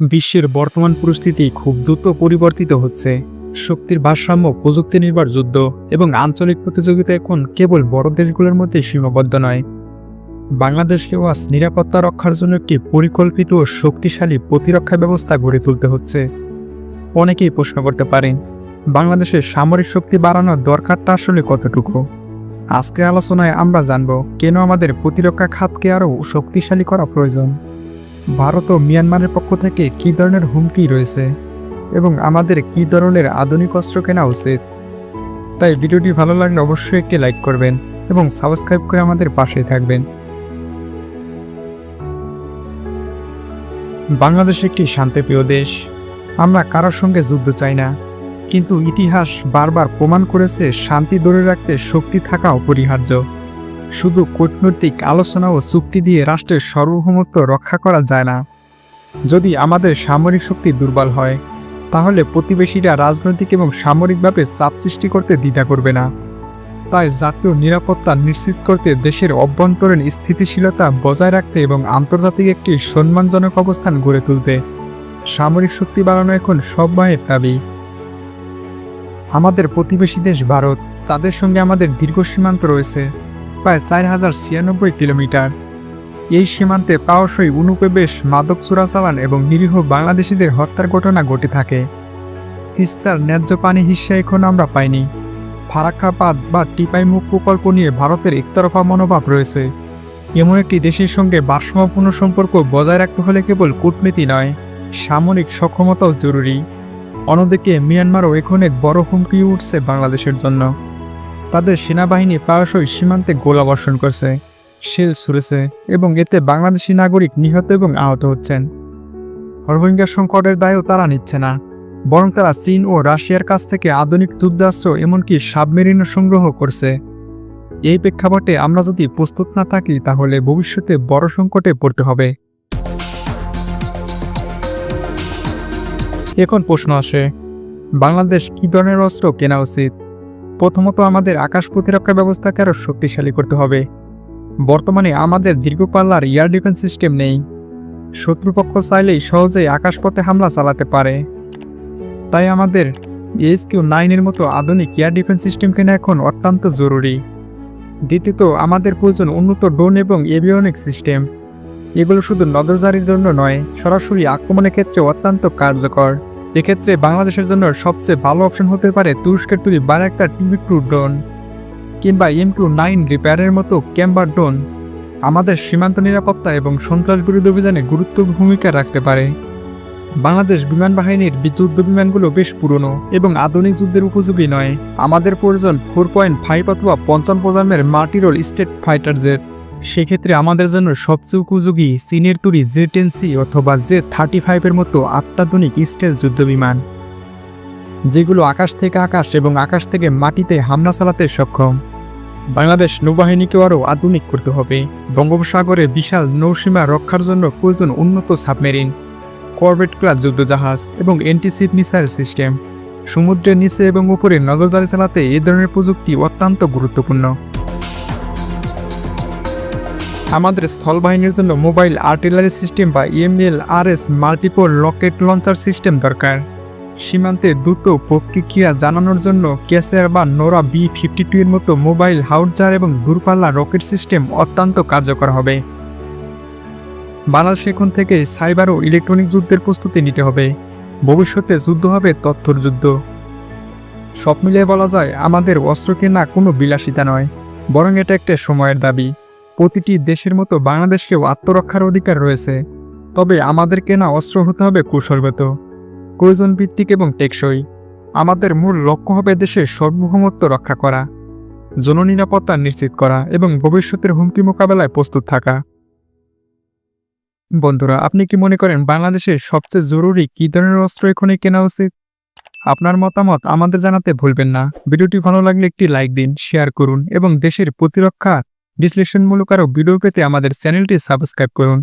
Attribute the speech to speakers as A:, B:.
A: বিশ্বের বর্তমান পরিস্থিতি খুব দ্রুত পরিবর্তিত হচ্ছে। শক্তির ভারসাম্য, প্রযুক্তি নির্ভর যুদ্ধ এবং আঞ্চলিক প্রতিযোগিতা এখন কেবল বড় দেশগুলোর মধ্যে সীমাবদ্ধ নয়। বাংলাদেশকেও আজ নিরাপত্তা রক্ষার জন্য একটি পরিকল্পিত ও শক্তিশালী প্রতিরক্ষা ব্যবস্থা গড়ে তুলতে হচ্ছে। অনেকেই প্রশ্ন করতে পারেন, বাংলাদেশের সামরিক শক্তি বাড়ানোর দরকারটা আসলে কতটুকু? আজকের আলোচনায় আমরা জানব, কেন আমাদের প্রতিরক্ষা খাতকে আরও শক্তিশালী করা প্রয়োজন? ভারত ও মিয়ানমারের পক্ষ থেকে কী ধরনের হুমকি রয়েছে? এবং আমাদের কী ধরনের আধুনিক অস্ত্র কেনা উচিত? তাই ভিডিওটি ভালো লাগলে অবশ্যই একটি লাইক করবেন এবং সাবস্ক্রাইব করে আমাদের পাশে থাকবেন। বাংলাদেশ একটি শান্তিপ্রিয় দেশ। আমরা কারোর সঙ্গে যুদ্ধ চাই না। কিন্তু ইতিহাস বারবার প্রমাণ করেছে, শান্তি ধরে রাখতে শক্তি থাকা অপরিহার্য। শুধু কূটনৈতিক আলোচনা ও চুক্তি দিয়ে রাষ্ট্রের সার্বভৌমত্ব রক্ষা করা যায় না। যদি আমাদের সামরিক শক্তি দুর্বল হয়, তাহলে প্রতিবেশীরা রাজনৈতিক এবং সামরিকভাবে চাপ সৃষ্টি করতে দ্বিধা করবে না। তাই জাতীয় নিরাপত্তা নিশ্চিত করতে দেশের অভ্যন্তরীণ স্থিতিশীলতা বজায় রাখতে এবং আন্তর্জাতিক একটি সম্মানজনক অবস্থান গড়ে তুলতে সামরিক শক্তি বাড়ানো এখন সব মায়ের দাবি। আমাদের প্রতিবেশী দেশ ভারত, তাদের সঙ্গে আমাদের দীর্ঘ সীমান্ত রয়েছে। প্রায় চার হাজার ছিয়ানব্বই কিলোমিটার। এই সীমান্তে প্রায়শই অনুপ্রবেশ, মাদক চোরাচালান এবং নিরীহ বাংলাদেশিদের হত্যার ঘটনা ঘটে থাকে। তিস্তার ন্যায্য পানি হিসা এখনও আমরা পাইনি। ফারাক্কাবাদ বা টিপাই মুখ প্রকল্প নিয়ে ভারতের একতরফা মনোভাব রয়েছে। এমন একটি দেশের সঙ্গে ভারসাম্যপূর্ণ সম্পর্ক বজায় রাখতে হলে কেবল কূটনীতি নয়, সামরিক সক্ষমতাও জরুরি। অন্যদিকে মিয়ানমারও এখন এক বড় হুমকি উঠছে বাংলাদেশের জন্য। তাদের সেনাবাহিনী প্রায়শই সীমান্তে গোলাবর্ষণ করছে, শেল ছুড়েছে এবং এতে বাংলাদেশি নাগরিক নিহত এবং আহত হচ্ছেন। রোহিঙ্গা সংকটের দায়ও তারা নিচ্ছে না, বরং তারা চীন ও রাশিয়ার কাছ থেকে আধুনিক যুদ্ধাস্ত্র এমনকি সাবমেরিনও সংগ্রহ করছে। এই প্রেক্ষাপটে আমরা যদি প্রস্তুত না থাকি, তাহলে ভবিষ্যতে বড় সংকটে পড়তে হবে। এখন প্রশ্ন আসে, বাংলাদেশ কী ধরনের অস্ত্র কেনা উচিত? প্রথমত আমাদের আকাশ প্রতিরক্ষা ব্যবস্থাকে আরও শক্তিশালী করতে হবে। বর্তমানে আমাদের দীর্ঘপাল্লার এয়ার ডিফেন্স সিস্টেম নেই। শত্রুপক্ষ চাইলেই সহজেই আকাশপথে হামলা চালাতে পারে। তাই আমাদের এইচ কিউ নাইনের মতো আধুনিক এয়ার ডিফেন্স সিস্টেম কেনা এখন অত্যন্ত জরুরি। দ্বিতীয়ত, আমাদের প্রয়োজন উন্নত ড্রোন এবং এভিওনিক সিস্টেম এগুলো শুধু নজরদারির জন্য নয়, সরাসরি আক্রমণের ক্ষেত্রে অত্যন্ত কার্যকর। এক্ষেত্রে বাংলাদেশের জন্য সবচেয়ে ভালো অপশন হতে পারে তুরস্কের তৈরি বারাক্তার টিভি টু ড্রোন কিংবা এম কিউ নাইন রিপেয়ারের মতো ক্যাম্বার ড্রোন। আমাদের সীমান্ত নিরাপত্তা এবং সন্ত্রাস বিরোধী অভিযানে গুরুত্বপূর্ণ ভূমিকা রাখতে পারে। বাংলাদেশ বিমান বাহিনীর যুদ্ধ বিমানগুলো বেশ পুরনো এবং আধুনিক যুদ্ধের উপযোগী নয়। আমাদের প্রয়োজন ফোর পয়েন্ট ফাইভ অথবা পঞ্চম প্রজন্মের মাল্টিরোল স্টেট ফাইটার জেট সেক্ষেত্রে আমাদের জন্য সবচেয়ে উপযোগী চীনের তৈরি জে টেন সি অথবা জে থার্টি ফাইভের মতো অত্যাধুনিক স্টেল যুদ্ধবিমান, যেগুলো আকাশ থেকে আকাশ এবং আকাশ থেকে মাটিতে হামলা চালাতে সক্ষম। বাংলাদেশ নৌবাহিনীকেও আরও আধুনিক করতে হবে। বঙ্গোপসাগরে বিশাল নৌসীমা রক্ষার জন্য প্রয়োজন উন্নত সাবমেরিন করবেট ক্লাস যুদ্ধজাহাজ এবং এন্টিসিপ মিসাইল সিস্টেম। সমুদ্রের নিচে এবং উপরে নজরদারি চালাতে এ ধরনের প্রযুক্তি অত্যন্ত গুরুত্বপূর্ণ। আমাদের স্থলবাহিনীর জন্য মোবাইল আর্টিলারি সিস্টেম বা ML R S multiple rocket launcher system দরকার। সীমান্তে দ্রুত প্রতিক্রিয়া জানানোর জন্য ক্যাসের বা নোরা বি ফিফটি টু এর মতো মোবাইল হাউটজার এবং দূরপাল্লা রকেট সিস্টেম অত্যন্ত কার্যকর হবে। বাংলাদেশ এখন থেকে সাইবার ও ইলেকট্রনিক যুদ্ধের প্রস্তুতি নিতে হবে। ভবিষ্যতে যুদ্ধ হবে তথ্যর যুদ্ধ। সব মিলিয়ে বলা যায়, আমাদের অস্ত্র কেনা কোনো বিলাসিতা নয়, বরং এটা একটা সময়ের দাবি। প্রতিটি দেশের মতো বাংলাদেশকেও আত্মরক্ষার অধিকার রয়েছে। তবে আমাদের কেনা অস্ত্র হতে হবে কৌশলগত প্রয়োজন ভিত্তিক এবং টেকসই। আমাদের মূল লক্ষ্য হবে দেশের সার্বভৌমত্ব রক্ষা করা, জননিরাপত্তা নিশ্চিত করা এবং ভবিষ্যতের হুমকি মোকাবেলায় প্রস্তুত থাকা। বন্ধুরা, আপনি কি মনে করেন বাংলাদেশের সবচেয়ে জরুরি কী ধরনের অস্ত্র এখনই কেনা উচিত? আপনার মতামত আমাদের জানাতে ভুলবেন না। ভিডিওটি ভালো লাগলে একটি লাইক দিন, শেয়ার করুন এবং দেশের প্রতিরক্ষা বিশ্লেষণমূলক আরও ভিডিও পেতে আমাদের চ্যানেলটি সাবস্ক্রাইব করুন।